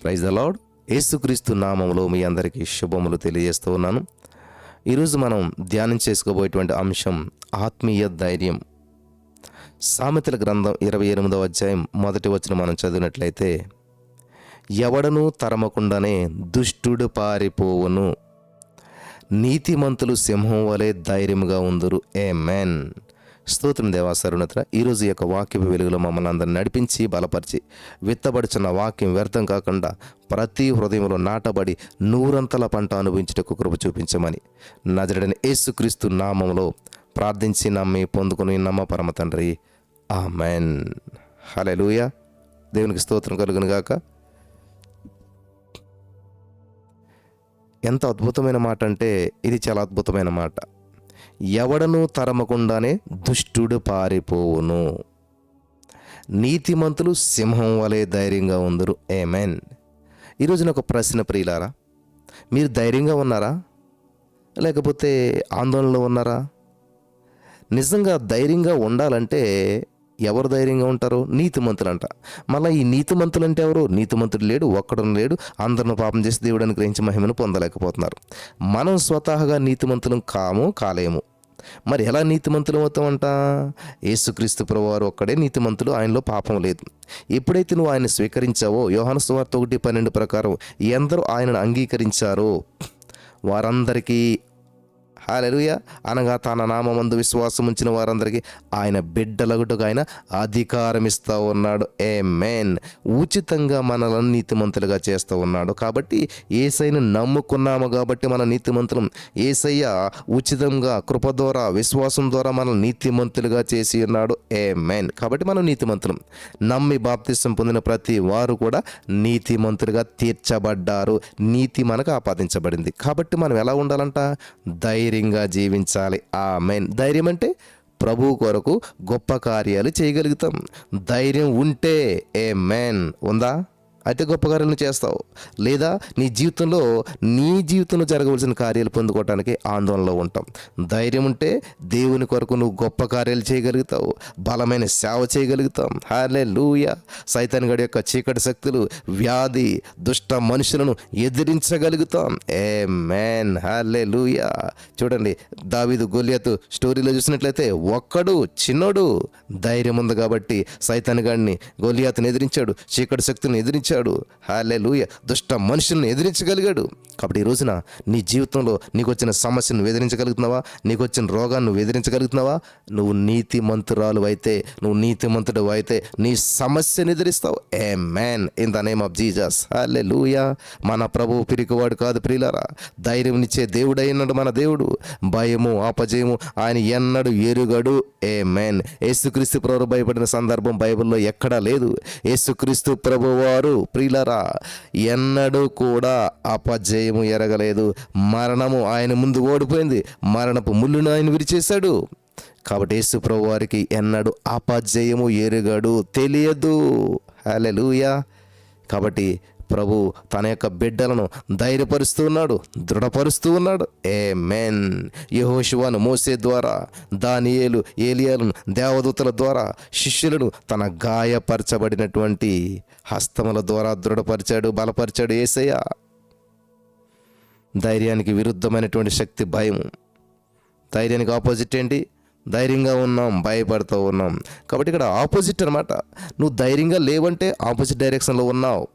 Praise the lord యేసుక్రీస్తు నామంలో మీ అందరికీ శుభములు తెలియజేస్తూ ఉన్నాను. ఈరోజు మనం ధ్యానం చేసుకోబోయేటువంటి అంశం ఆత్మీయ ధైర్యం. సామెతల గ్రంథం ఇరవై ఎనిమిదవ అధ్యాయం మొదటి వచ్చిన మనం చదివినట్లయితే ఎవడనూ తరమకుండానే దుష్టుడు పారిపోవును. నీతిమంతులు సింహం వలె ధైర్యముగా ఉందరు. ఏ మ్యాన్ స్తోత్రం దేవాసరుణత్ర ఈరోజు యొక్క వాక్యపు వెలుగులో మమ్మల్ని అందరిని నడిపించి బలపరిచి విత్తబడుచున్న వాక్యం వ్యర్థం కాకుండా ప్రతి హృదయంలో నాటబడి నూరంతల పంట అనుభవించుటకు కృప చూపించమని నజరడని యేసుక్రీస్తు నామంలో ప్రార్థించి నమ్మి పొందుకుని నమ్మ పరమ తండ్రి. ఆ మెన్ హలెలుయ దేవునికి స్తోత్రం కలుగును గాక. ఎంత అద్భుతమైన మాట అంటే ఇది చాలా అద్భుతమైన మాట. ఎవడను తరమకుండానే దుష్టుడు పారిపోవును. నీతిమంతులు సింహం వలె ధైర్యంగా ఉందరు. ఏమెన్ ఈరోజున ఒక ప్రశ్న ప్రియులారా మీరు ధైర్యంగా ఉన్నారా? లేకపోతే ఆందోళనలో ఉన్నారా? నిజంగా ధైర్యంగా ఉండాలంటే ఎవరు ధైర్యంగా ఉంటారు నీతిమంతులు అంట మళ్ళీ ఈ నీతిమంతులు అంటే ఎవరు? నీతిమంతుడు లేడు ఒక్కడు లేడు అందరిని పాపం చేసి దేవుడు గ్రహించి మహిమను పొందలేకపోతున్నారు. మనం స్వతహాగా నీతిమంతులం కాము కాలేము. మరి ఎలా నీతిమంతులు అవుతామంట? యేసుక్రీస్తు ప్రభువారు ఒక్కడే నీతిమంతులు ఆయనలో పాపం లేదు. ఎప్పుడైతే నువ్వు ఆయన స్వీకరించావో యోహాను సువార్త ఒకటి పన్నెండు ప్రకారం ఎందరూ ఆయనను అంగీకరించారో వారందరికీ హాలెలుయ అనగా తన నామందు విశ్వాసం ఉంచిన వారందరికీ ఆయన బిడ్డలగుటకు ఆయన అధికారం ఇస్తూ ఉన్నాడు. ఏ మేన్ ఉచితంగా మనలను నీతిమంతులుగా చేస్తూ ఉన్నాడు. కాబట్టి ఏసైని నమ్ముకున్నాము కాబట్టి మన నీతిమంతులం. ఏసయ్య ఉచితంగా కృప ద్వారా విశ్వాసం ద్వారా మనల్ని నీతిమంతులుగా చేసి ఉన్నాడు. ఏ మేన్ కాబట్టి మనం నీతిమంతులం. నమ్మి బాప్తిష్టం పొందిన ప్రతి వారు కూడా నీతిమంతులుగా తీర్చబడ్డారు. నీతి మనకు ఆపాదించబడింది. కాబట్టి మనం ఎలా ఉండాలంట? ధైర్యం ధైర్యంగా జీవించాలి. ఆ మెయిన్ ధైర్యం అంటే ప్రభు కొరకు గొప్ప కార్యాలు చేయగలుగుతాం. ధైర్యం ఉంటే ఏ మెన్ ఉందా? అయితే గొప్ప కార్యాలను చేస్తావు. లేదా నీ జీవితంలో నీ జీవితంలో జరగవలసిన కార్యాలు పొందుకోవడానికి ఆందోళనలో ఉంటాం. ధైర్యం ఉంటే దేవుని కొరకు నువ్వు గొప్ప కార్యాలు చేయగలుగుతావు. బలమైన సేవ చేయగలుగుతాం. హాలే లూయ సైతాన్ గడి యొక్క చీకటి శక్తులు వ్యాధి దుష్ట మనుషులను ఎదిరించగలుగుతాం. ఏ మ్యాన్ హాలే లూయ చూడండి దావీదు గొలియతు స్టోరీలో చూసినట్లయితే ఒక్కడు చిన్నోడు. ధైర్యం ఉంది కాబట్టి సైతాన్ గాడిని ఎదిరించాడు చీకటి శక్తులను ఎదిరించాడు. హాలే లూయ దుష్ట మనుషులను ఎదిరించగలిగాడు. కాబట్టి ఈ రోజున నీ జీవితంలో నీకు వచ్చిన సమస్యను నువ్వు ఎదిరించగలుగుతున్నావా నీకు వచ్చిన రోగాన్ని వెదిరించగలుగుతున్నావా నువ్వు నీతి మంత్రురాలు అయితే నువ్వు నీతి మంతుడు అయితే నీ సమస్యను ఎదిరిస్తావు. Amen in the name of Jesus hallelujah మన ప్రభువు పిరికివాడు కాదు ప్రియులారా. ధైర్యంనిచ్చే దేవుడైనాడు మన దేవుడు. భయము అపజయము ఆయన ఎన్నడు ఎరుగడు. ఏ మ్యాన్ యేసుక్రీస్తు ప్రభు భయపడిన సందర్భం బైబిల్లో ఎక్కడా లేదు. యేసుక్రీస్తు ప్రభువారు ప్రియులరా ఎన్నడూ కూడా అపజయము ఎరగలేదు. మరణము ఆయన ముందు ఓడిపోయింది. మరణపు ముళ్ళును ఆయన విరిచేశాడు. కాబట్టి యేసుప్రభు వారికి ఎన్నడు అపజయము ఎరుగడు తెలియదు. హలెలుయా కాబట్టి ప్రభు తన యొక్క బిడ్డలను ధైర్యపరుస్తూ ఉన్నాడు దృఢపరుస్తూ ఉన్నాడు. ఏ మెన్ యహోశివాను మోసే ద్వారా దానియేలు ఏలియాలను దేవదూతల ద్వారా శిష్యులను తన గాయపరచబడినటువంటి హస్తముల ద్వారా దృఢపరిచాడు బలపరిచాడు ఏసయ్య ధైర్యానికి విరుద్ధమైనటువంటి శక్తి భయం ధైర్యానికి ఆపోజిట్ ఏంటి? ధైర్యంగా ఉన్నాం భయపడుతూ ఉన్నాం. కాబట్టి ఇక్కడ ఆపోజిట్ అనమాట నువ్వు ధైర్యంగా లేవంటే ఆపోజిట్ డైరెక్షన్లో ఉన్నావు.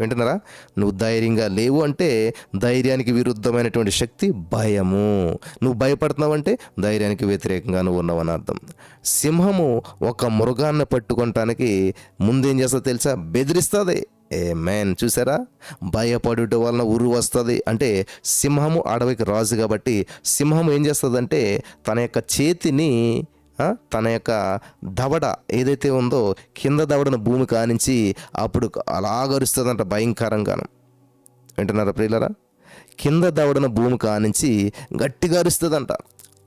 వింటున్నారా? నువ్వు ధైర్యంగా లేవు అంటే ధైర్యానికి విరుద్ధమైనటువంటి శక్తి భయము. నువ్వు భయపడుతున్నావు అంటే ధైర్యానికి వ్యతిరేకంగా నువ్వు ఉన్నావని అర్థం. సింహము ఒక మృగాన్ని పట్టుకోవటానికి ముందేం చేస్తా తెలుసా? బెదిరిస్తుంది. ఏ మేన్ చూసారా? భయపడుట వలన ఉరు వస్తుంది. అంటే సింహము అడవికి రాజు కాబట్టి సింహం ఏం చేస్తుందంటే తన యొక్క చేతిని తన యొక్క దవడ ఏదైతే ఉందో కింద దవడను భూమి కానించి అప్పుడు అలాగరుస్తుందంట భయంకరంగాను. వింటున్నారా ప్రియులరా? కింద దవడను భూమి కానించి గట్టిగా అరుస్తుందంట.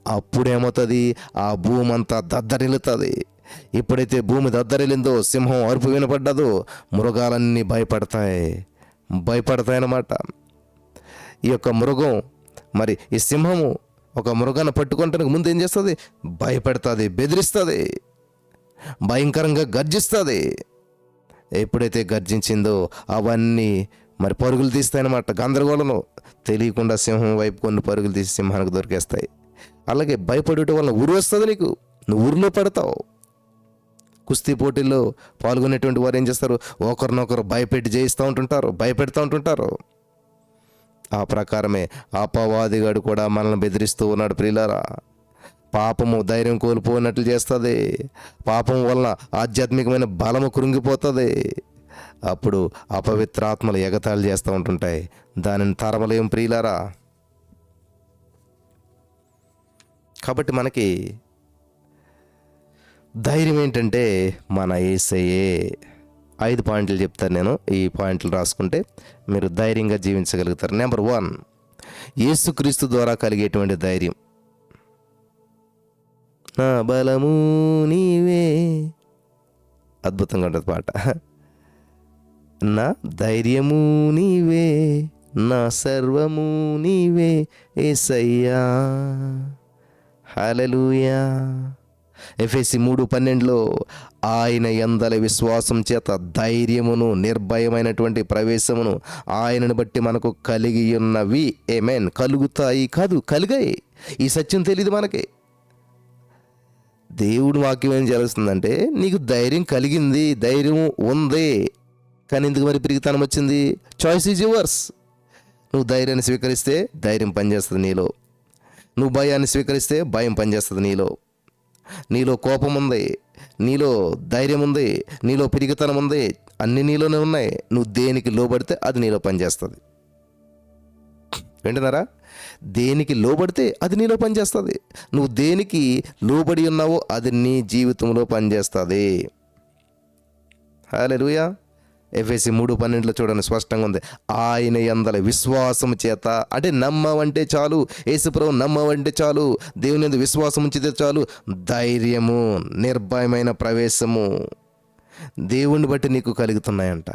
అప్పుడేమవుతుంది? ఆ భూమి అంతా దద్దరిల్లుతుంది. ఎప్పుడైతే భూమి దద్దరిల్లిందో సింహం అరుపు వినపడ్డదో మృగాలన్నీ భయపడతాయి. భయపడతాయన్నమాట. ఈ యొక్క మృగం మరి ఈ సింహము ఒక మృగాన్ని పట్టుకుంటానికి ముందు ఏం చేస్తుంది? భయపెడుతుంది బెదిరిస్తుంది భయంకరంగా గర్జిస్తుంది. ఎప్పుడైతే గర్జించిందో అవన్నీ మరి పరుగులు తీస్తాయన్నమాట గందరగోళం తెలియకుండా సింహం వైపు కొన్ని పరుగులు తీసి సింహానికి దొరికేస్తాయి. అలాగే భయపడటం వల్ల ఊరు వస్తుంది నీకు. నువ్వు ఊరిలో పడతావు. కుస్తీ పోటీల్లో పాల్గొనేటువంటి వారు ఏం చేస్తారు? ఒకరినొకరు భయపెట్టి జయిస్తూ ఉంటుంటారు భయపెడుతూ ఉంటుంటారు. ఆ ప్రకారమే అపవాదిగాడు కూడా మనల్ని బెదిరిస్తూ ఉన్నాడు ప్రియులారా. పాపము ధైర్యం కోల్పోయినట్లు చేస్తుంది. పాపం వలన ఆధ్యాత్మికమైన బలము కృంగిపోతుంది. అప్పుడు అపవిత్రాత్మలు ఎగతాళి చేస్తూ ఉంటుంటాయి. దానిని తరమలేం ప్రియులారా. కాబట్టి మనకి ధైర్యం ఏంటంటే మన ఏసయే ఐదు పాయింట్లు చెప్తాను నేను ఈ పాయింట్లు రాసుకుంటే మీరు ధైర్యంగా జీవించగలుగుతారు. నెంబర్ వన్ యేసుక్రీస్తు ద్వారా కలిగేటువంటి ధైర్యం. నా బలము నీవే. అద్భుతంగా ఉంటుంది పాట. నా ధైర్యము నీవే. నా సర్వము నీవే. ఏసయ్యా. హలలుయా ఎఫ్ఎస్సి మూడు పన్నెండులో ఆయన ఎందల విశ్వాసం చేత ధైర్యమును నిర్భయమైనటువంటి ప్రవేశమును ఆయనను బట్టి మనకు కలిగి ఉన్నవి ఏమేన్ కలుగుతాయి కాదు కలిగాయి. ఈ సత్యం తెలియదు మనకి. దేవుడు వాక్యం ఏం చేస్తుందంటే నీకు ధైర్యం కలిగింది ధైర్యం ఉంది. కానీ ఎందుకు మరి పిరిగితనం వచ్చింది? చాయిస్ ఈజ్ యువర్స్ నువ్వు ధైర్యాన్ని స్వీకరిస్తే ధైర్యం పనిచేస్తుంది నీలో. నువ్వు భయాన్ని స్వీకరిస్తే భయం పనిచేస్తుంది నీలో. నీలో కోపం ఉంది నీలో ధైర్యం ఉంది నీలో పిరిగితనం ఉంది అన్ని నీలోనే ఉన్నాయి. నువ్వు దేనికి లోబడితే అది నీలో పనిచేస్తుంది. వింటున్నారా? దేనికి లోబడితే అది నీలో పనిచేస్తుంది. నువ్వు దేనికి లోబడి ఉన్నావో అది నీ జీవితంలో పనిచేస్తుంది. హలో ఎఫ్ఎసి మూడు పన్నెండులో చూడండి స్పష్టంగా ఉంది. ఆయన ఎందల విశ్వాసం చేత అంటే నమ్మవంటే చాలు యేసుప్రభు నమ్మవంటే చాలు దేవుని మీద విశ్వాసం ఉంచితే చాలు ధైర్యము నిర్భయమైన ప్రవేశము దేవుణ్ణి బట్టి నీకు కలుగుతున్నాయంట.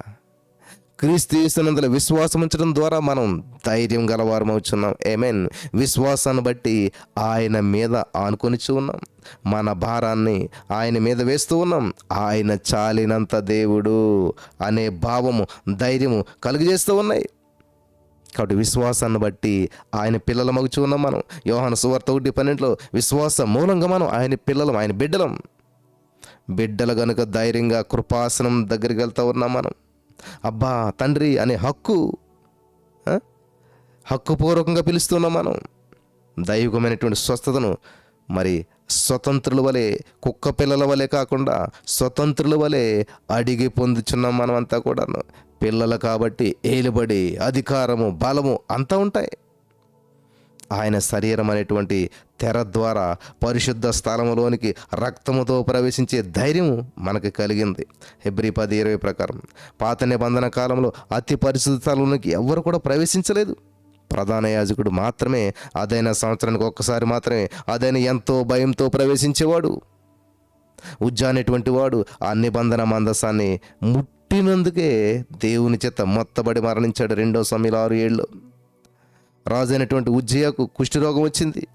క్రీస్తు యేసునందుల విశ్వాసం ఉంచడం ద్వారా మనం ధైర్యం గలవారం అవుతున్నాం ఏమేన్ విశ్వాసాన్ని బట్టి ఆయన మీద ఆనుకొని ఉన్నాం. మన భారాన్ని ఆయన మీద వేస్తూ ఉన్నాం. ఆయన చాలినంత దేవుడు అనే భావము ధైర్యము కలుగజేస్తూ ఉన్నాయి. కాబట్టి విశ్వాసాన్ని బట్టి ఆయన పిల్లల మగుచు ఉన్నాం మనం. యోహాను సువార్త ఒకటి పన్నెండులో విశ్వాస మూలంగా మనం ఆయన పిల్లలం ఆయన బిడ్డలం. బిడ్డలు కనుక ధైర్యంగా కృపాసనం దగ్గరికి వెళ్తూ ఉన్నాం మనం. అబ్బా తండ్రి అనే హక్కు హక్కుపూర్వకంగా పిలుస్తున్నాం మనం. దైవికమైనటువంటి స్వస్థతను మరి స్వతంత్రుల వలె కుక్క పిల్లల వలె కాకుండా స్వతంత్రుల వలె అడిగి పొందుచున్నాం మనమంతా కూడాను. కూడా పిల్లలు కాబట్టి ఏలుబడి అధికారము బలము అంతా ఉంటాయి. ఆయన శరీరం అనేటువంటి తెర ద్వారా పరిశుద్ధ స్థలములోనికి రక్తముతో ప్రవేశించే ధైర్యం మనకి కలిగింది. హెబ్రి పది ఇరవై ప్రకారం పాత నిబంధన కాలంలో అతి పరిశుద్ధ స్థలంలోనికి ఎవరు కూడా ప్రవేశించలేదు. ప్రధాన యాజకుడు మాత్రమే అదైన సంవత్సరానికి ఒక్కసారి మాత్రమే అదైన ఎంతో భయంతో ప్రవేశించేవాడు. ఉజ్జా అనేటువంటి వాడు ఆ నిబంధన మందసాన్ని ముట్టినందుకే దేవుని చేత మొత్తబడి మరణించాడు రెండో సమయంలో ఆరు ఏళ్ళు. రాజైనటువంటి ఉజ్జయకు కుష్ఠరోగం వచ్చింది.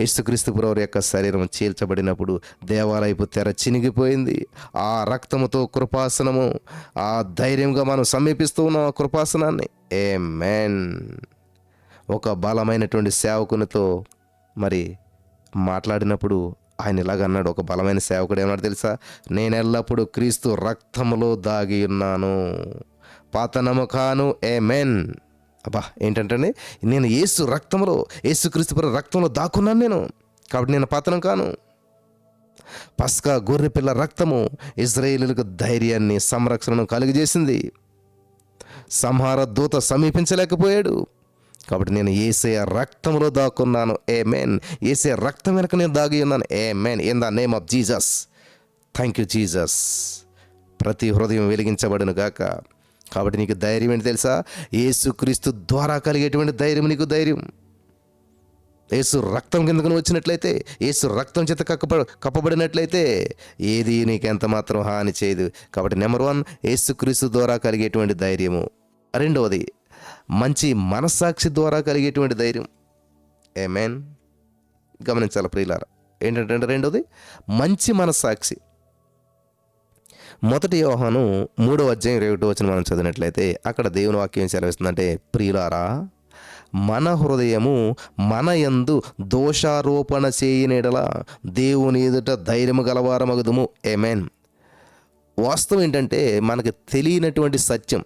యేసుక్రీస్తు పురవర్ యొక్క శరీరం చీల్చబడినప్పుడు దేవాలయపు తెర చినిగిపోయింది. ఆ రక్తముతో కృపాసనము ఆ ధైర్యంగా మనం సమీపిస్తూ ఉన్నాం ఆ కృపాసనాన్ని. ఏ మ్యాన్ ఒక బలమైనటువంటి సేవకునితో మరి మాట్లాడినప్పుడు ఆయన ఇలాగ అన్నాడు. ఒక బలమైన సేవకుడు ఏమన్నాడు తెలుసా? నేను ఎల్లప్పుడూ క్రీస్తు రక్తములో దాగి ఉన్నాను. పాత నమ్మకాను. ఏ మెన్ అబ్బా ఏంటంటే నేను ఏసు రక్తంలో యేసు రక్తంలో దాక్కున్నాను నేను. కాబట్టి నేను పతనం కాను. పస్కా గొర్రెపిల్ల రక్తము ఇజ్రాయేలులకు ధైర్యాన్ని సంరక్షణను కలుగజేసింది. సంహార దూత సమీపించలేకపోయాడు. కాబట్టి నేను ఏసే రక్తంలో దాక్కున్నాను. ఏ మేన్ ఏసే రక్తం వెనక నేను దాగి ఉన్నాను. Amen in the name of Jesus thank you Jesus ప్రతి హృదయం వెలిగించబడును గాక. కాబట్టి నీకు ధైర్యం ఏంటి తెలుసా? ఏసుక్రీస్తు ద్వారా కలిగేటువంటి ధైర్యం నీకు ధైర్యం. ఏసు రక్తం కిందకు వచ్చినట్లయితే ఏసు రక్తం చేత కప్ప కప్పబడినట్లయితే ఏది నీకు ఎంత మాత్రం హాని చేయదు. కాబట్టి నెంబర్ వన్ ఏసుక్రీస్తు ద్వారా కలిగేటువంటి ధైర్యము. రెండవది మంచి మనస్సాక్షి ద్వారా కలిగేటువంటి ధైర్యం. ఏ మేన్ గమనించాలి ప్రియులారా. ఏంటంటే రెండవది మంచి మనస్సాక్షి. మొదటి యోహాను మూడవ అధ్యాయం ఇరవై ఒకటి వచ్చిన మనం చదివినట్లయితే అక్కడ దేవుని వాక్యం సెలవిస్తుందంటే ప్రియులారా మన హృదయము మన యందు దోషారోపణ చేయనిడల దేవుని ఎదుట ధైర్యము గలవారమగదుము. ఎమెన్ వాస్తవం ఏంటంటే మనకు తెలియనటువంటి సత్యం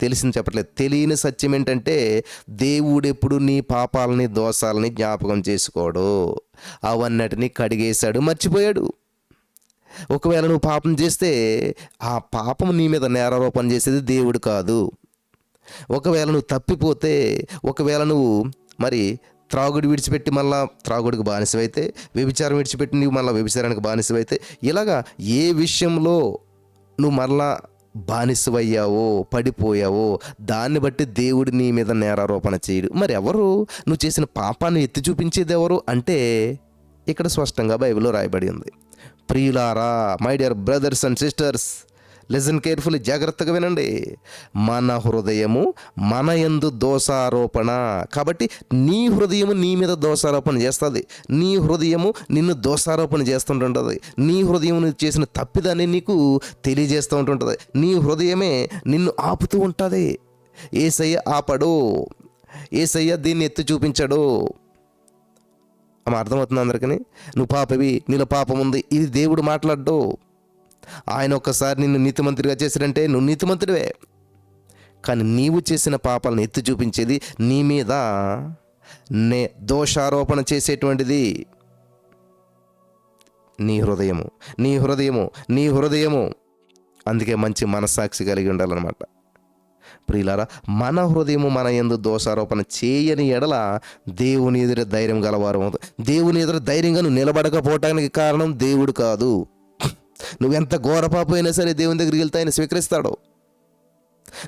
తెలిసింది చెప్పట్లేదు. తెలియని సత్యం ఏంటంటే దేవుడు ఎప్పుడు నీ పాపాలని దోషాలని జ్ఞాపకం చేసుకోడు. అవన్నటిని కడిగేశాడు మర్చిపోయాడు. ఒకవేళ నువ్వు పాపం చేస్తే ఆ పాపం నీ మీద నేరారోపణ చేసేది దేవుడు కాదు. ఒకవేళ నువ్వు తప్పిపోతే ఒకవేళ నువ్వు మరి త్రాగుడు విడిచిపెట్టి మళ్ళా త్రాగుడికి బానిసవైతే వ్యభిచారం విడిచిపెట్టి నువ్వు మళ్ళీ వ్యభిచారానికి బానిసవైతే ఇలాగా ఏ విషయంలో నువ్వు మళ్ళా బానిసవయ్యావో పడిపోయావో దాన్ని బట్టి దేవుడు నీ మీద నేరారోపణ చేయడు. మరి ఎవరు? నువ్వు చేసిన పాపాన్ని ఎత్తి చూపించేది ఎవరు? అంటే ఇక్కడ స్పష్టంగా బైబిల్లో రాయబడి ఉంది. ప్రియులారా my dear brothers and sisters listen carefully జాగ్రత్తగా వినండి. మన హృదయము మన యందు దోషారోపణ. కాబట్టి నీ హృదయము నీ మీద దోషారోపణ చేస్తుంది. నీ హృదయము నిన్ను దోషారోపణ చేస్తుంటుంటుంది. నీ హృదయం నువ్వు చేసిన తప్పిదాన్ని నీకు తెలియజేస్తూ ఉంటుంటుంది. నీ హృదయమే నిన్ను ఆపుతూ ఉంటుంది. ఏసయ్య ఆపడు. ఏసయ్య దీన్ని ఎత్తి చూపించడు. ఆమె అర్థమవుతుంది అందరికీ నువ్వు పాపవి నీలో పాపం ఉంది. ఇది దేవుడు మాట్లాడ్డు. ఆయన ఒక్కసారి నిన్ను నీతిమంత్రిగా చేశాడంటే నువ్వు నీతిమంత్రివే కానీ నీవు చేసిన పాపాలను ఎత్తి చూపించేది నీ మీద. నే దోషారోపణ చేసేటువంటిది నీ హృదయము. నీ హృదయము నీ హృదయము. అందుకే మంచి మనస్సాక్షి కలిగి ఉండాలన్నమాట. ప్రియులారా మన హృదయము మన ఎందు దోషారోపణ చేయని ఎడల దేవుని ఎదురు ధైర్యం గలవారు దేవుని ఎదురు ధైర్యంగా నువ్వు నిలబడకపోవటానికి కారణం దేవుడు కాదు. నువ్వెంత ఘోరపాపోయినా సరే దేవుని దగ్గరికి వెళ్తే ఆయన స్వీకరిస్తాడు.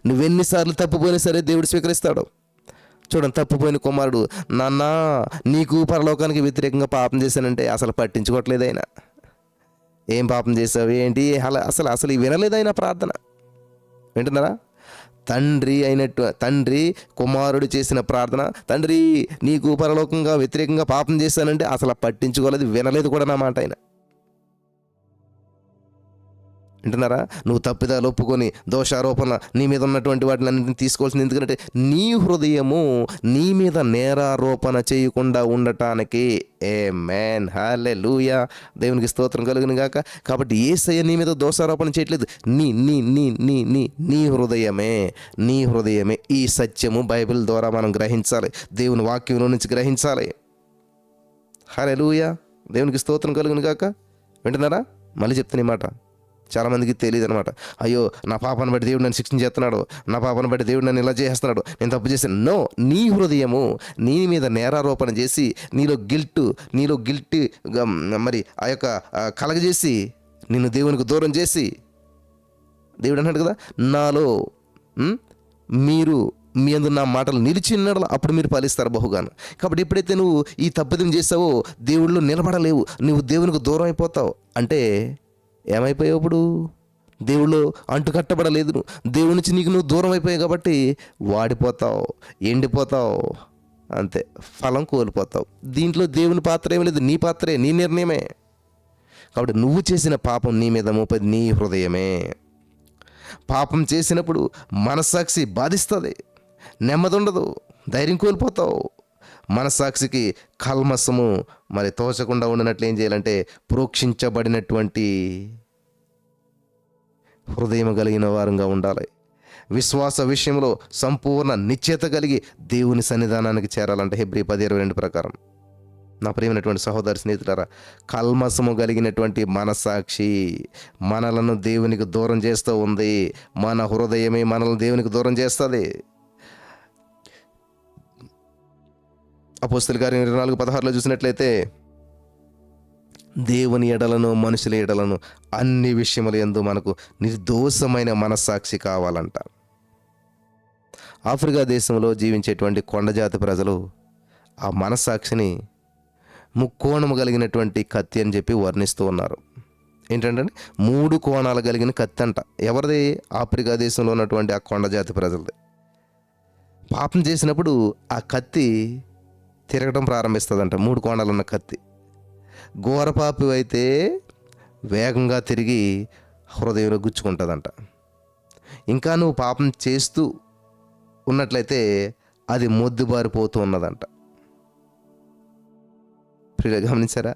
నువ్వెన్నిసార్లు తప్పిపోయినా సరే దేవుడు స్వీకరిస్తాడు. చూడండి తప్పిపోయిన కుమారుడు నాన్న నీకు పరలోకానికి వ్యతిరేకంగా పాపం చేశానంటే అసలు పట్టించుకోవట్లేదు ఆయన. ఏం పాపం చేసావు ఏంటి? అలా అసలు అసలు వినలేదు ఆయన ప్రార్థన? వింటున్నారా? తండ్రి అయినట్టు తండ్రి కుమారుడు చేసిన ప్రార్థన తండ్రి నీకు పరలోకంగా వ్యతిరేకంగా పాపం చేశానంటే అసలు పట్టించుకోలేదు వినలేదు కూడా నా మాట ఆయన. వింటున్నారా? నువ్వు తప్పిదాలు ఒప్పుకొని దోషారోపణ నీ మీద ఉన్నటువంటి వాటిని అన్నింటిని తీసుకోవాల్సింది. ఎందుకంటే నీ హృదయము నీ మీద నేరారోపణ చేయకుండా ఉండటానికి. ఏ మ్యాన్ హాలే లూయా దేవునికి స్తోత్రం కలుగును గాక. కాబట్టి ఏసయ్య నీ మీద దోషారోపణ చేయట్లేదు. నీ నీ నీ నీ నీ నీ హృదయమే నీ హృదయమే ఈ సత్యము బైబిల్ ద్వారా మనం గ్రహించాలి. దేవుని వాక్యంలో నుంచి గ్రహించాలి. హాలే లూయా దేవునికి స్తోత్రం కలుగును గాక. వింటున్నారా? మళ్ళీ చెప్తాను ఈ మాట. చాలామందికి తెలియదు అనమాట అయ్యో నా పాపను బట్టి దేవుడు నన్ను శిక్షించేస్తున్నాడు నా పాపను బట్టి దేవుడు నన్ను ఇలా చేస్తున్నాడు. నేను తప్పు చేశాను. నో నీ హృదయము నీ మీద నేరారోపణ చేసి నీలో గిల్ట్ నీలో గిల్ట్ మరి ఆ యొక్క కలగజేసి నిన్ను దేవునికి దూరం చేసి దేవుడు అన్నాడు కదా నాలో మీరు మీ అందు నా మాటలు నిలిచిన్నడల అప్పుడు మీరు పాలిస్తారు బహుగాను. కాబట్టి ఎప్పుడైతే నువ్వు ఈ తప్పిదం చేసావో దేవుళ్ళు నిలబడలేవు. నువ్వు దేవునికి దూరం అయిపోతావు. అంటే ఏమైపోయావు ఇప్పుడు దేవుళ్ళు అంటుకట్టబడలేదు దేవుడి నుంచి నీకు నువ్వు దూరం అయిపోయావు కాబట్టి వాడిపోతావు ఎండిపోతావు అంతే. ఫలం కోల్పోతావు. దీంట్లో దేవుని పాత్ర ఏమీ లేదు. నీ పాత్రే నీ నిర్ణయమే. కాబట్టి నువ్వు చేసిన పాపం నీ మీద మోపది నీ హృదయమే. పాపం చేసినప్పుడు మనస్సాక్షి బాధిస్తుంది. నెమ్మది ఉండదు ధైర్యం కోల్పోతావు. మనసాక్షికి కల్మసము మరి తోచకుండా ఉండినట్లు ఏం చేయాలంటే ప్రోక్షించబడినటువంటి హృదయం కలిగిన వారంగా ఉండాలి. విశ్వాస విషయంలో సంపూర్ణ నిశ్చేత కలిగి దేవుని సన్నిధానానికి చేరాలంటే హెబ్రి పది ఇరవై రెండు ప్రకారం. నా ప్రియమైనటువంటి సహోదరి స్నేహితులారా కల్మసము కలిగినటువంటి మనసాక్షి మనలను దేవునికి దూరం చేస్తూ ఉంది. మన హృదయమే మనల్ని దేవునికి దూరం చేస్తుంది. అపోస్తుల గారి ఇరవై నాలుగు పదహారులో చూసినట్లయితే దేవుని ఎడలను మనుషుల ఎడలను అన్ని విషయముల ఎందు మనకు నిర్దోషమైన మనస్సాక్షి కావాలంట. ఆఫ్రికా దేశంలో జీవించేటువంటి కొండజాతి ప్రజలు ఆ మనస్సాక్షిని ముక్కోణము కలిగినటువంటి కత్తి అని చెప్పి వర్ణిస్తూ ఉన్నారు. ఏంటంటే మూడు కోణాలు కలిగిన కత్తి అంట. ఎవరిది? ఆఫ్రికా దేశంలో ఉన్నటువంటి ఆ కొండజాతి ప్రజలది. పాపం చేసినప్పుడు ఆ కత్తి తిరగడం ప్రారంభిస్తుందంట మూడు కోణాలు ఉన్న కత్తి. ఘోరపాపి అయితే వేగంగా తిరిగి హృదయంలో గుచ్చుకుంటుందంట. ఇంకా నువ్వు పాపం చేస్తూ ఉన్నట్లయితే అది మొద్దుబారిపోతూ ఉన్నదంట. ప్రియులు గమనించారా?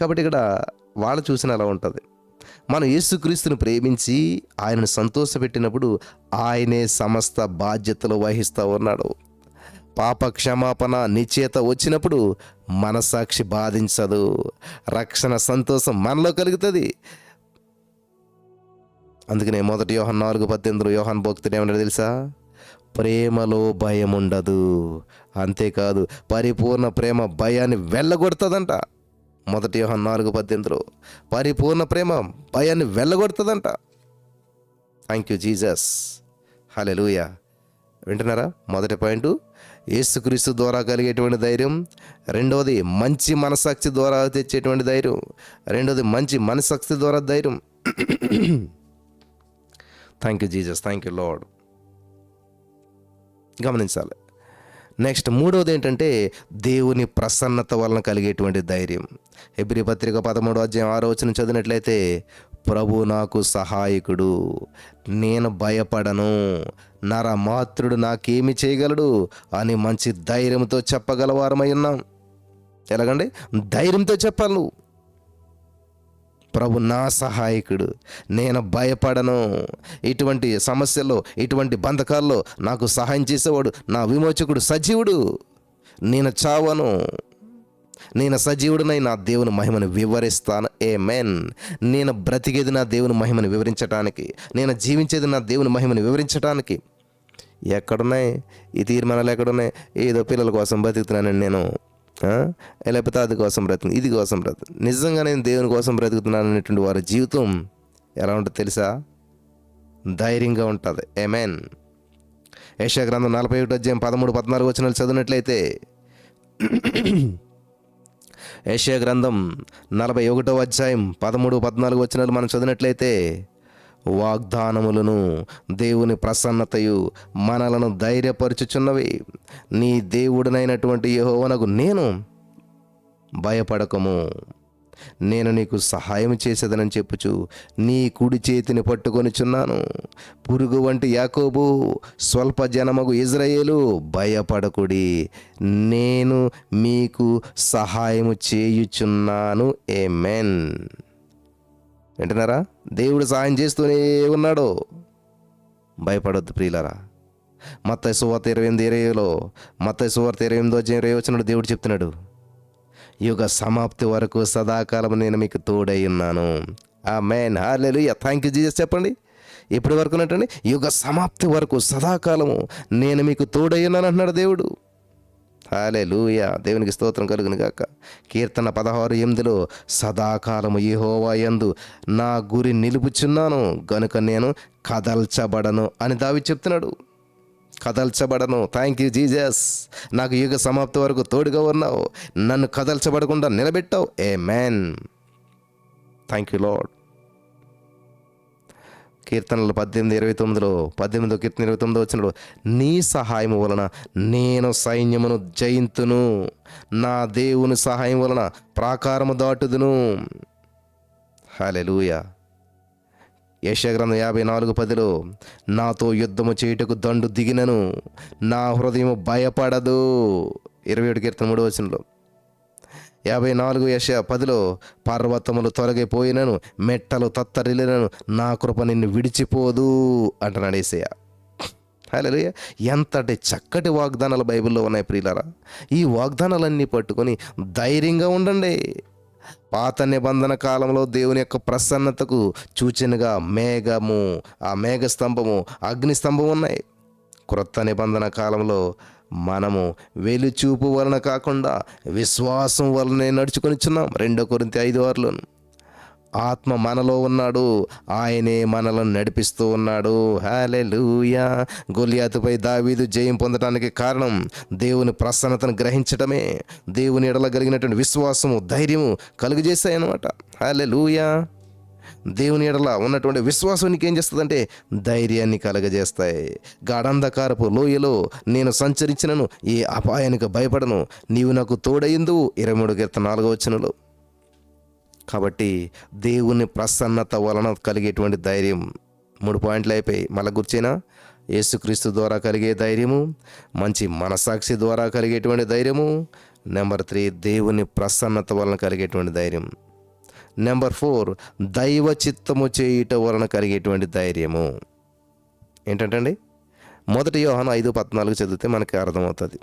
కాబట్టి ఇక్కడ వాళ్ళు చూసిన అలా ఉంటుంది. మనం యేసుక్రీస్తుని ప్రేమించి ఆయనను సంతోషపెట్టినప్పుడు ఆయనే సమస్త బాధ్యతలు వహిస్తూ ఉన్నాడు. పాప క్షమాపణ నిశ్చేత వచ్చినప్పుడు మనసాక్షి బాధించదు. రక్షణ సంతోషం మనలో కలుగుతుంది. అందుకనే మొదటి యోహన్ నాలుగు పద్దెనిమిదిలో యోహన్ భక్తుడు ఏమన్నా తెలుసా? ప్రేమలో భయం ఉండదు. అంతేకాదు పరిపూర్ణ ప్రేమ భయాన్ని వెళ్ళగొడుతుందంట. మొదటి యోహన్ నాలుగు పద్దెనిమిదిలో పరిపూర్ణ ప్రేమ భయాన్ని వెళ్ళగొడుతుందంట. థ్యాంక్ యూ జీసస్ హలెలూయ వింటున్నారా? మొదటి పాయింట్ యేసుక్రీస్తు ద్వారా కలిగేటువంటి ధైర్యం. రెండవది మంచి మనసాక్షి ద్వారా తెచ్చేటువంటి ధైర్యం. రెండవది మంచి మనసాక్షి ద్వారా ధైర్యం. Thank you Jesus thank you Lord గమనించాలి. నెక్స్ట్ మూడవది ఏంటంటే దేవుని ప్రసన్నత వలన కలిగేటువంటి ధైర్యం. ఎబ్రి పత్రిక పదమూడు అధ్యాయం ఆరో వచ్చిన చదివినట్లయితే ప్రభు నాకు సహాయకుడు నేను భయపడను. నరమాత్రుడు నాకేమి చేయగలడు అని మంచి ధైర్యంతో చెప్పగలవారమై ఉన్నాం. ఎలాగండి? ధైర్యంతో చెప్పాలి నువ్వు. ప్రభు నా సహాయకుడు నేను భయపడను. ఇటువంటి సమస్యల్లో ఇటువంటి బంధకాల్లో నాకు సహాయం చేసేవాడు నా విమోచకుడు సజీవుడు. నేను చావను. నేను సజీవుడినై నా దేవుని మహిమను వివరిస్తాను. ఏ మెన్ నేను బ్రతికేది నా దేవుని మహిమను వివరించడానికి నేను జీవించేది నా దేవుని మహిమను వివరించడానికి ఎక్కడున్నాయి? ఈ తీర్మానాలు ఎక్కడున్నాయి? ఏదో పిల్లల కోసం బతుకుతున్నానని నేను లేకపోతే అది కోసం బ్రతుకు ఇది కోసం బ్రతుకు నిజంగా నేను దేవుని కోసం బ్రతుకుతున్నాను అనేటువంటి వారి జీవితం ఎలా ఉంటుంది తెలుసా? ధైర్యంగా ఉంటుంది. ఏమేన్ యశాగ్రంథం నలభై ఒకటి అధ్యాయం పదమూడు పద్నాలుగు వచ్చిన చదివినట్లయితే యశా గ్రంథం నలభై ఒకటో అధ్యాయం పదమూడు పద్నాలుగు వచ్చినాలు మనం చదివినట్లయితే వాగ్దానములను దేవుని ప్రసన్నతయు మనలను ధైర్యపరచుచున్నవి. నీ దేవుడినైనటువంటి యహోవనకు నేను భయపడకము. నేను నీకు సహాయం చేసేదనని చెప్పుచు నీ కుడి చేతిని పట్టుకొనిచున్నాను. పురుగు వంటి యాకోబు స్వల్ప జనమగు ఇజ్రాయేలు భయపడకుడి. నేను మీకు సహాయము చేయుచున్నాను. ఏ మెన్ వింటున్నారా? దేవుడు సాయం చేస్తూనే ఉన్నాడు. భయపడొద్దు ప్రియులరా. మత్త సువార్త ఇరవై ఎనిమిది ఇరవైలో మత్త సువార్త ఇరవై ఎనిమిదో ఇరవై వచ్చినప్పుడు దేవుడు చెప్తున్నాడు యుగ సమాప్తి వరకు సదాకాలం నేను మీకు తోడై ఉన్నాను. Amen hallelujah thank you Jesus చెప్పండి. ఇప్పటి వరకు ఉన్నట్టండి యుగ సమాప్తి వరకు సదాకాలము నేను మీకు తోడై ఉన్నాను అంటున్నాడు దేవుడు. హాలే లూయ దేవునికి స్తోత్రం కలుగును గాక. కీర్తన పదహారు ఎనిమిదిలో సదాకాలము యెహోవా యందు నా గురి నిలుపుచున్నాను. గనుక నేను కదల్చబడను అని దావి చెప్తున్నాడు. కదల్చబడను. థ్యాంక్ యూ జీజస్ నాకు యుగ సమాప్తి వరకు తోడుగా ఉన్నావు. నన్ను కదల్చబడకుండా నిలబెట్టావు. Amen thank you Lord కీర్తనలు పద్దెనిమిది ఇరవై తొమ్మిదిలో పద్దెనిమిదో కీర్తన ఇరవై తొమ్మిదో వచ్చినప్పుడు నీ సహాయము వలన నేను సైన్యమును జయింతును. నా దేవుని సహాయం వలన ప్రాకారము దాటుదును. హలెలూయ యశగ్రంథం యాభై నాలుగు పదిలో నాతో యుద్ధము చేయుటకు దండు దిగినను. నా హృదయము భయపడదు. ఇరవై ఏడు కీర్తన మూడు వచనంలో యాభై నాలుగు యశ పదిలో పర్వతములు తొలగిపోయినను మెట్టలు తత్తరిలినను నా కృప నిన్ను విడిచిపోదు అంటున్నాడు ఏసయ్య హలో ఎంతటి చక్కటి వాగ్దానాలు బైబిల్లో ఉన్నాయి ప్రియులరా. ఈ వాగ్దానాలన్నీ పట్టుకొని ధైర్యంగా ఉండండి. పాత నిబంధన కాలంలో దేవుని యొక్క ప్రసన్నతకు సూచనగా మేఘము ఆ మేఘ స్తంభము ఉన్నాయి. క్రొత్త నిబంధన కాలంలో మనము వెలుచూపు వలన కాకుండా విశ్వాసం వలనే నడుచుకొనిచున్నాం రెండో కొరింత ఐదు ఆరులోను ఆత్మ మనలో ఉన్నాడు. ఆయనే మనలను నడిపిస్తూ ఉన్నాడు. హాలే లూయా గొలియాతుపై దావీదు జయం పొందడానికి కారణం దేవుని ప్రసన్నతను గ్రహించటమే. దేవుని ఎడల కలిగినటువంటి విశ్వాసము ధైర్యము కలుగజేస్తాయన్నమాట హాలే లూయా దేవుని ఎడల ఉన్నటువంటి విశ్వాసానికి ఏం చేస్తుందంటే ధైర్యాన్ని కలగజేస్తాయి. గాఢంధకారపు లోయలో నేను సంచరించినను ఏ అపాయానికి భయపడను. నీవు నాకు తోడయిందు ఇరవై మూడు కీర్తన నాలుగో వచ్చినలో కాబట్టి దేవుని ప్రసన్నత వలన కలిగేటువంటి ధైర్యం. మూడు పాయింట్లు అయిపోయి మళ్ళీ గుర్చేనా? యేసుక్రీస్తు ద్వారా కలిగే ధైర్యము మంచి మనసాక్షి ద్వారా కలిగేటువంటి ధైర్యము నెంబర్ త్రీ దేవుని ప్రసన్నత వలన కలిగేటువంటి ధైర్యం. నెంబర్ ఫోర్ దైవ చిత్తము చేయుట వలన కలిగేటువంటి ధైర్యము. ఏంటంటండి? మొదటి యోహన ఐదు పద్నాలుగు చదివితే మనకి అర్థమవుతుంది.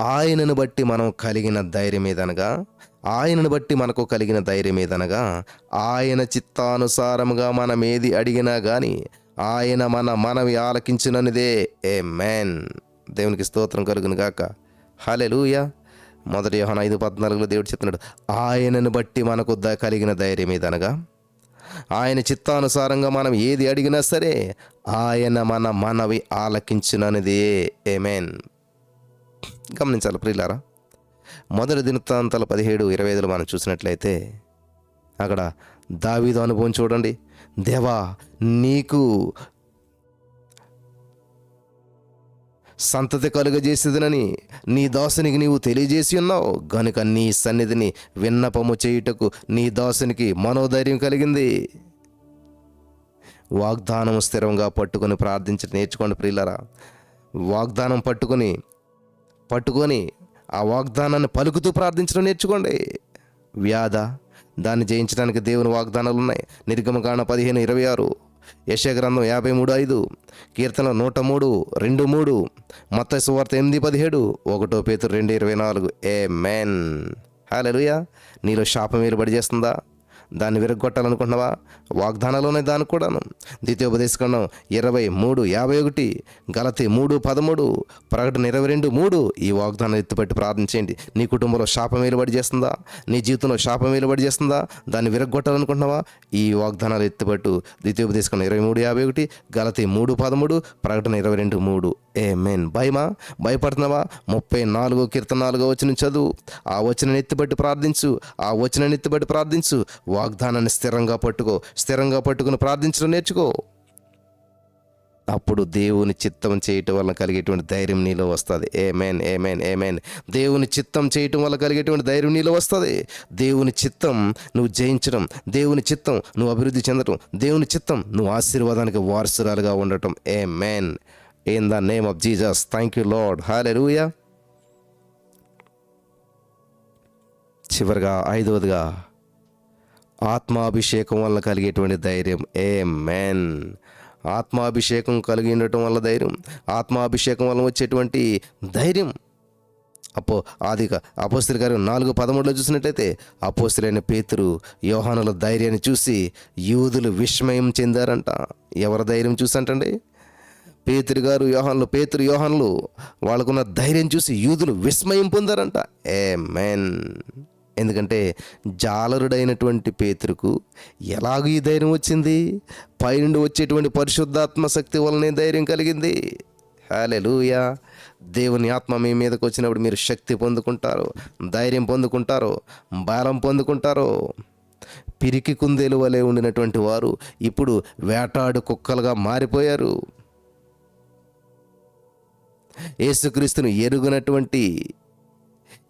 ఆయనను బట్టి మనం కలిగిన ధైర్యం ఏదనగా ఆయనను బట్టి మనకు కలిగిన ధైర్యం ఏదనగా ఆయన చిత్తానుసారముగా మనం ఏది అడిగినా కానీ ఆయన మన మనవి ఆలకించిననిదే. ఏ మ్యాన్ దేవునికి స్తోత్రం కలుగును గాక హాలెలూయ మొదటి యోహన ఐదు పద్నాలుగులో దేవుడు చెప్తున్నాడు ఆయనను బట్టి మనకు ద కలిగిన ధైర్యం ఏదనగా? ఆయన చిత్తానుసారంగా మనం ఏది అడిగినా సరే ఆయన మన మనవి ఆలకించినది ఏమేన్ గమనించాలి ప్రియులారా మొదటి దినతాంతాల పదిహేడు ఇరవై ఐదులో మనం చూసినట్లయితే అక్కడ దావీదు అనుభవం చూడండి. దేవా నీకు సంతతి కలుగజేసేదనని నీ దాసునికి నీవు తెలియజేసి ఉన్నావు. గనుక నీ సన్నిధిని విన్నపము చేయుటకు నీ దాసునికి మనోధైర్యం కలిగింది. వాగ్దానం స్థిరంగా పట్టుకొని ప్రార్థించడం నేర్చుకోండి ప్రియులరా. వాగ్దానం పట్టుకొని పట్టుకొని ఆ వాగ్దానాన్ని పలుకుతూ ప్రార్థించడం నేర్చుకోండి. వ్యాధ దాన్ని జయించడానికి దేవుని వాగ్దానాలు ఉన్నాయి నిర్గమకాండ పదిహేను ఇరవై ఆరు. యశగ్రంథం యాభై మూడు ఐదు కీర్తన నూట మూడు రెండు మూడు మొత్త సువార్త ఎనిమిది పదిహేడు ఒకటో పేతురు రెండు ఇరవై నాలుగు. ఏ మెన్ హాలెలుయా నీలో శాపం ఏలుబడి చేస్తుందా? దాన్ని విరగొట్టాలనుకుంటున్నావా వాగ్దానాలోనే దాని కూడాను. ద్వితీయోపదేశకండం ఇరవై మూడు యాభై ఒకటి గలతి మూడు పదమూడు ప్రకటన ఇరవై రెండు మూడు. ఈ వాగ్దానం ఎత్తుపెట్టి ప్రార్థించేయండి. నీ కుటుంబంలో శాపం వెలుబడి చేస్తుందా? నీ జీవితంలో శాపం వెలుబడి చేస్తుందా? దాన్ని విరగొట్టాలనుకుంటున్నావా ఈ వాగ్దానాలు ఎత్తుపెట్టు. ద్వితీయోపదేశకరణం ఇరవై మూడు యాభై ఒకటి గలతి మూడు పదమూడు ప్రకటన ఇరవై రెండు మూడు. ఏ మెయిన్ భయమా? భయపడుతున్నావా? ముప్పై నాలుగో కీర్తన నాలుగో వచ్చిన చదువు. ఆ వచ్చిన ఎత్తుబట్టి ప్రార్థించు. ఆ వచ్చిన ఎత్తుబట్టి ప్రార్థించు. వాగ్దానాన్ని స్థిరంగా పట్టుకో స్థిరంగా పట్టుకుని ప్రార్థించడం నేర్చుకో. అప్పుడు దేవుని చిత్తం చేయటం వల్ల కలిగేటువంటి ధైర్యం నీలో వస్తుంది. ఏ మేన్ ఏ మేన్ ఏ మేన్ దేవుని చిత్తం చేయటం వల్ల కలిగేటువంటి ధైర్యం నీలో వస్తుంది. దేవుని చిత్తం నువ్వు జయించడం దేవుని చిత్తం నువ్వు అభివృద్ధి చెందడం దేవుని చిత్తం నువ్వు ఆశీర్వాదానికి వారసురాలుగా ఉండటం. Amen in the name of Jesus thank you Lord Ruia చివరిగా ఐదవదిగా ఆత్మాభిషేకం వల్ల కలిగేటువంటి ధైర్యం. ఏ మెన్ ఆత్మాభిషేకం కలిగి ఉండటం వల్ల ధైర్యం. ఆత్మాభిషేకం వల్ల వచ్చేటువంటి ధైర్యం. అపో ఆదిక అపోస్తుల గారు నాలుగు పదమూడులో చూసినట్టయితే అపోస్తులైన పేతురు యోహానుల ధైర్యాన్ని చూసి యూదులు విస్మయం చెందారంట. ఎవరి ధైర్యం చూసంటండి? పేతురు గారు యోహాన్లు పేతురు యోహాన్లు వాళ్ళకున్న ధైర్యం చూసి యూదులు విస్మయం పొందారంట. ఏ మెన్ ఎందుకంటే జాలరుడైనటువంటి పేతురుకు ఎలాగ ఈ ధైర్యం వచ్చింది? పైనుండి వచ్చేటువంటి పరిశుద్ధాత్మ శక్తి వలనే ధైర్యం కలిగింది. హాలెలుయా దేవుని ఆత్మ మీ మీదకి వచ్చినప్పుడు మీరు శక్తి పొందుకుంటారు ధైర్యం పొందుకుంటారు బలం పొందుకుంటారు పిరికి కుందేలు వలె ఉండినటువంటి వారు ఇప్పుడు వేటాడు కుక్కలుగా మారిపోయారు. యేసుక్రీస్తును ఎరుగనటువంటి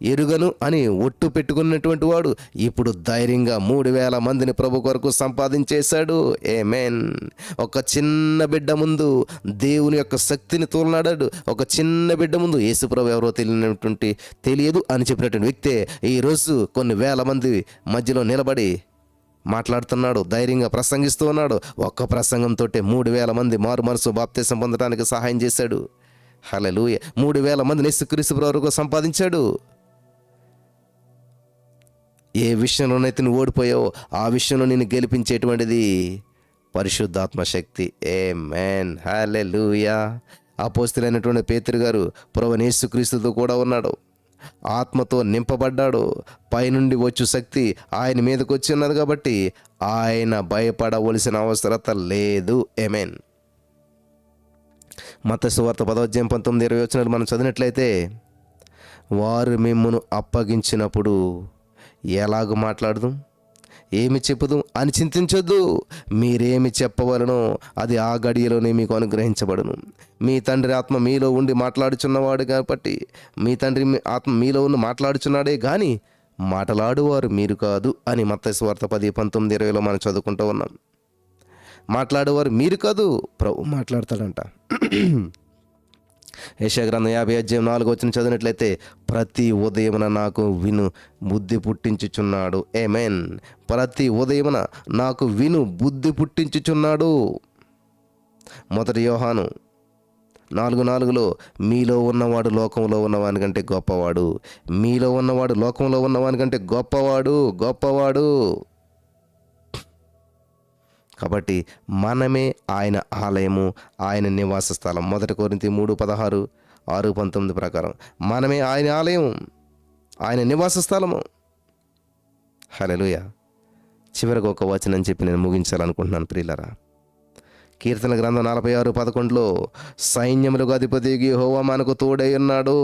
ఎరుగను అని ఒట్టు పెట్టుకున్నటువంటి వాడు ఇప్పుడు ధైర్యంగా మూడు వేల మందిని ప్రభు కొరకు సంపాదించేశాడు. ఏ మేన్ ఒక చిన్న బిడ్డ ముందు దేవుని యొక్క శక్తిని తోలనాడాడు. ఒక చిన్న బిడ్డ ముందు యేసుప్రభు ఎవరో తెలియనటువంటి తెలియదు అని చెప్పినటువంటి వ్యక్తే ఈరోజు కొన్ని వేల మంది మధ్యలో నిలబడి మాట్లాడుతున్నాడు ధైర్యంగా ప్రసంగిస్తూ ఉన్నాడు. ఒక్క ప్రసంగంతో మూడు వేల మంది మారు మనసు బాప్తీసం పొందడానికి సహాయం చేశాడు. హలలుయ మూడు వేల మందిని యేసుక్రీస్తు వరకు సంపాదించాడు. ఏ విషయంలోనైతే నువ్వు ఓడిపోయావో ఆ విషయంలో నేను గెలిపించేటువంటిది పరిశుద్ధాత్మ శక్తి. ఏ మ్యాన్ హ్యాలే లూయా అపోస్తులైనటువంటి పేతురు గారు ప్రవణేశ్వక్రీస్తుతో కూడా ఉన్నాడు. ఆత్మతో నింపబడ్డాడు. పైనుండి వచ్చు శక్తి ఆయన మీదకు వచ్చి ఉన్నది కాబట్టి ఆయన భయపడవలసిన అవసరత లేదు. ఎమెన్ మత సువార్త పదవద్యం పంతొమ్మిది ఇరవై వచ్చినట్టు మనం చదివినట్లయితే వారు మిమ్మను అప్పగించినప్పుడు ఎలాగ మాట్లాడదు? ఏమి చెప్పుదు? అని చింతించొద్దు. మీరేమి చెప్పవలనో అది ఆ గడియలోనే మీకు అనుగ్రహించబడును. మీ తండ్రి ఆత్మ మీలో ఉండి మాట్లాడుచున్నవాడు కాబట్టి మీ తండ్రి ఆత్మ మీలో ఉండి మాట్లాడుచున్నాడే కానీ మాటలాడువారు మీరు కాదు అని మత్తస్వార్త పది పంతొమ్మిది ఇరవైలో మనం చదువుకుంటూ ఉన్నాం. మాట్లాడేవారు మీరు కాదు ప్రభు మాట్లాడతాడంట. యశగ్రంథం యాభై అధ్యాయం నాలుగు వచ్చిన చదివినట్లయితే ప్రతి ఉదయమున నాకు విను బుద్ధి పుట్టించుచున్నాడు. ఏమేన్ ప్రతి ఉదయమున నాకు విను బుద్ధి పుట్టించుచున్నాడు. మొదటి యోహాను నాలుగు నాలుగులో మీలో ఉన్నవాడు లోకంలో ఉన్నవానికంటే గొప్పవాడు. మీలో ఉన్నవాడు లోకంలో ఉన్నవానికంటే గొప్పవాడు గొప్పవాడు. కాబట్టి మనమే ఆయన ఆలయము ఆయన నివాస స్థలం. మొదటి కోరింతి మూడు పదహారు ఆరు పంతొమ్మిది ప్రకారం. మనమే ఆయన ఆలయం ఆయన నివాస స్థలము. హలోయ చివరికి ఒక వచనం చెప్పి నేను ముగించాలనుకుంటున్నాను ప్రియులరా. కీర్తన గ్రంథం నలభై ఆరు పదకొండులో సైన్యములకు అధిపతి యహోవా మనకు తోడై ఉన్నాడు.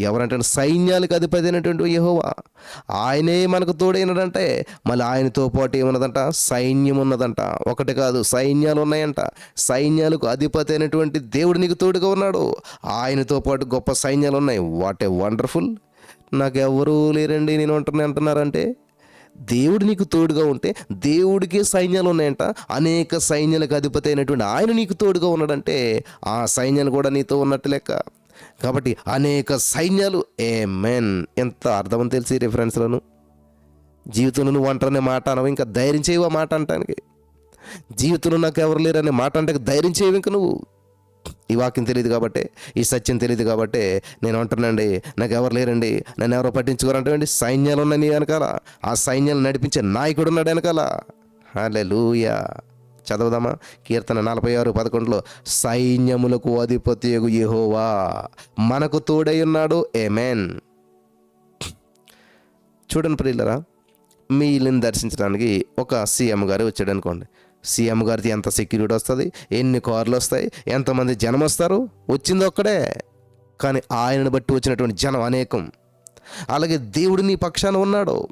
ఎవరంటే సైన్యాలకు అధిపతి అయినటువంటి యహోవా. ఆయనే మనకు తోడైనడంటే మళ్ళీ ఆయనతో పాటు ఏమున్నదంట? సైన్యం ఉన్నదంట. ఒకటి కాదు సైన్యాలు ఉన్నాయంట. సైన్యాలకు అధిపతి అయినటువంటి దేవుడు నీకు తోడుగా ఉన్నాడు. ఆయనతో పాటు గొప్ప సైన్యాలు ఉన్నాయి. What a wonderful! నాకు లేరండి నేను ఉంటున్నా అంటున్నారంటే. దేవుడు నీకు తోడుగా ఉంటే దేవుడికే సైన్యాలు ఉన్నాయంట. అనేక సైన్యాలకు అధిపతి అయినటువంటి ఆయన నీకు తోడుగా ఉన్నాడంటే ఆ సైన్యాలు కూడా నీతో ఉన్నట్టు లెక్క. కాబట్టి అనేక సైన్యాలు ఏ మెన్ ఎంత అర్థమని తెలిసి రిఫరెన్స్లను? జీవితంలో నువ్వు అంటారనే మాట అనవు ఇంకా ధైర్యం చేయవు ఆ మాట అంటానికి? జీవితంలో నాకు ఎవరు లేరనే మాట అంటే ధైర్యం చేయవు ఇంకా నువ్వు. ఈ వాక్యం తెలియదు కాబట్టి ఈ సత్యం తెలియదు కాబట్టి నేను అంటున్నాండి నాకు ఎవరు లేరండి నన్ను ఎవరో పట్టించుకోరంటే సైన్యాలు ఉన్నాయి నీ వెనకాల. ఆ సైన్యాలు నడిపించే నాయకుడు ఉన్నాడు వెనకాల. హలే లూయా చదవదామా కీర్తన నలభై ఆరు పదకొండులో సైన్యములకు అధిపతి యహోవా. మనకు తోడై ఉన్నాడు ఏమేన్. చూడండి ప్రియులరా మీ ఇల్లుని దర్శించడానికి ఒక సీఎం గారు వచ్చాడు అనుకోండి సీఎం గారిది ఎంత సెక్యూరిటీ వస్తుంది ఎన్ని కార్లు వస్తాయి ఎంతమంది జనం వస్తారు వచ్చింది ఒక్కడే. కానీ ఆయనను బట్టి వచ్చినటువంటి జనం అనేకం. అలాగే దేవుడు నీ పక్షాన ఉన్నాడు.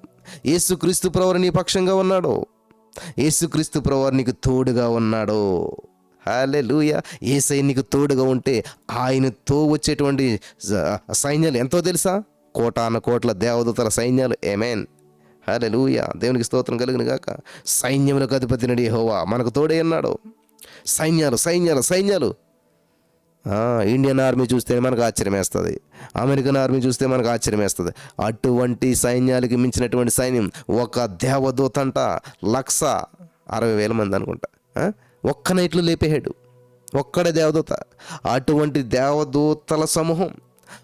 యేసుక్రీస్తు ప్రవర్ నీ పక్షంగా ఉన్నాడు. యేసుక్రీస్తు ప్రవర్ నీకు తోడుగా ఉన్నాడు. హాలే లూయ ఏసై నీకు తోడుగా ఉంటే ఆయనతో వచ్చేటువంటి సైన్యాలు ఎంతో తెలుసా? కోటాన కోట్ల దేవదూతల సైన్యాలు. ఏమేన్ హరే లూయ దేవునికి స్తోత్రం కలిగిన గాక. సైన్యములకు అధిపతి నడి హోవా మనకు తోడే అన్నాడు. సైన్యాలు సైన్యాలు సైన్యాలు. ఇండియన్ ఆర్మీ చూస్తే మనకు ఆశ్చర్యం వేస్తుంది అమెరికన్ ఆర్మీ చూస్తే మనకు ఆశ్చర్యం వేస్తుంది అటువంటి సైన్యాలకి మించినటువంటి సైన్యం ఒక దేవదూత అంట. లక్ష అరవై వేల మంది అనుకుంటా. ఒక్క నైట్లో లేపేయాడు ఒక్కడే దేవదూత. అటువంటి దేవదూతల సమూహం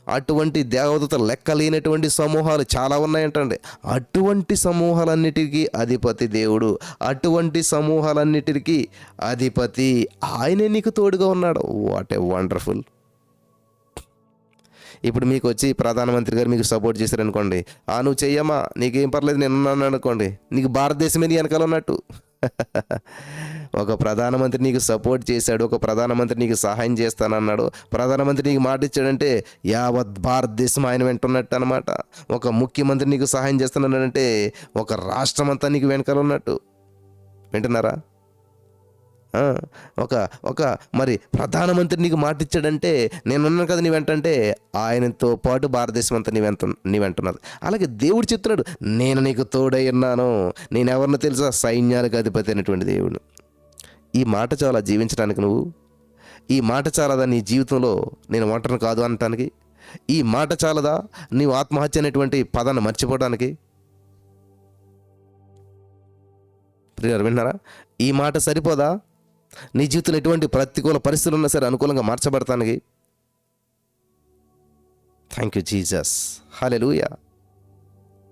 అటువంటి దేవదూత లెక్క లేనటువంటి సమూహాలు చాలా ఉన్నాయంటండి. అటువంటి సమూహాలన్నిటికీ అధిపతి దేవుడు. అటువంటి సమూహాలన్నిటికీ అధిపతి ఆయనే నీకు తోడుగా ఉన్నాడు. What a wonderful. ఇప్పుడు మీకు వచ్చి ప్రధానమంత్రి గారు మీకు సపోర్ట్ చేశారనుకోండి. ఆ నువ్వు చెయ్యమ్మా నీకేం పర్లేదు నేను అనుకోండి. నీకు భారతదేశమే నీ వెనకాల ఉన్నట్టు. ఒక ప్రధానమంత్రి నీకు సపోర్ట్ చేశాడు ఒక ప్రధానమంత్రి నీకు సహాయం చేస్తానన్నాడు. ప్రధానమంత్రి నీకు మాట ఇచ్చాడంటే యావత్ భారతదేశం ఆయన వెంటున్నట్టు అనమాట ఒక ముఖ్యమంత్రి నీకు సహాయం చేస్తానన్నాడంటే ఒక రాష్ట్రం అంతా నీకు వెనకాల ఉన్నట్టు. వింటున్నారా? ఒక ఒక మరి ప్రధానమంత్రి నీకు మాట ఇచ్చాడంటే నేనున్నాను కదా నీ వెంటంటే ఆయనతో పాటు భారతదేశం అంతా నీ వెంట నీ వెంటున్నది అలాగే దేవుడు చెప్తున్నాడు నేను నీకు తోడై ఉన్నాను. నేను ఎవరిని తెలుసా? సైన్యాలకు అధిపతి అయినటువంటి దేవుడు. ఈ మాట చాలా జీవించడానికి నువ్వు ఈ మాట చాలదా నీ జీవితంలో? నేను ఒంటరిని కాదు అనటానికి. ఈ మాట చాలదా? నీవు ఆత్మహత్య అనేటువంటి పదాన్ని మర్చిపోవడానికి ప్రియారు విన్నారా? ఈ మాట సరిపోదా? నీ జీవితంలో ఎటువంటి ప్రతికూల పరిస్థితులు ఉన్నా సరే అనుకూలంగా మార్చబడతానికి? థ్యాంక్ యూ జీసస్ హాలెలూయ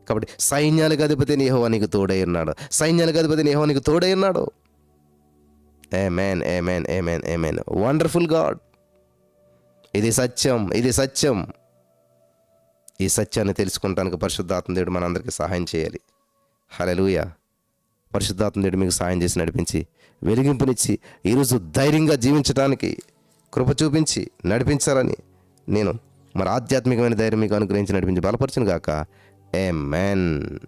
కాబట్టి సైన్యాలకు అధిపతి నేహోవా నీకు తోడై ఉన్నాడు. సైన్యాలకు అధిపతి నేహోవా నీకు తోడై ఉన్నాడు. ఏ మేన్ ఏ మేన్ ఏ మేన్ ఏ మేన్ వండర్ఫుల్ గాడ్ ఇది సత్యం ఇది సత్యం. ఈ సత్యాన్ని తెలుసుకుంటానికి పరిశుద్ధాత్మదేవుడు మనందరికీ సహాయం చేయాలి. హలెలూయ పరిశుద్ధాత్మ దేవుడు మీకు సహాయం చేసి నడిపించి వెలిగింపునిచ్చి ఈరోజు ధైర్యంగా జీవించడానికి కృప చూపించి నడిపించాలని నేను మరి ఆధ్యాత్మికమైన ధైర్యం మీకు అనుగ్రహించి నడిపించి బలపరచును గాక. ఏ మ్యాన్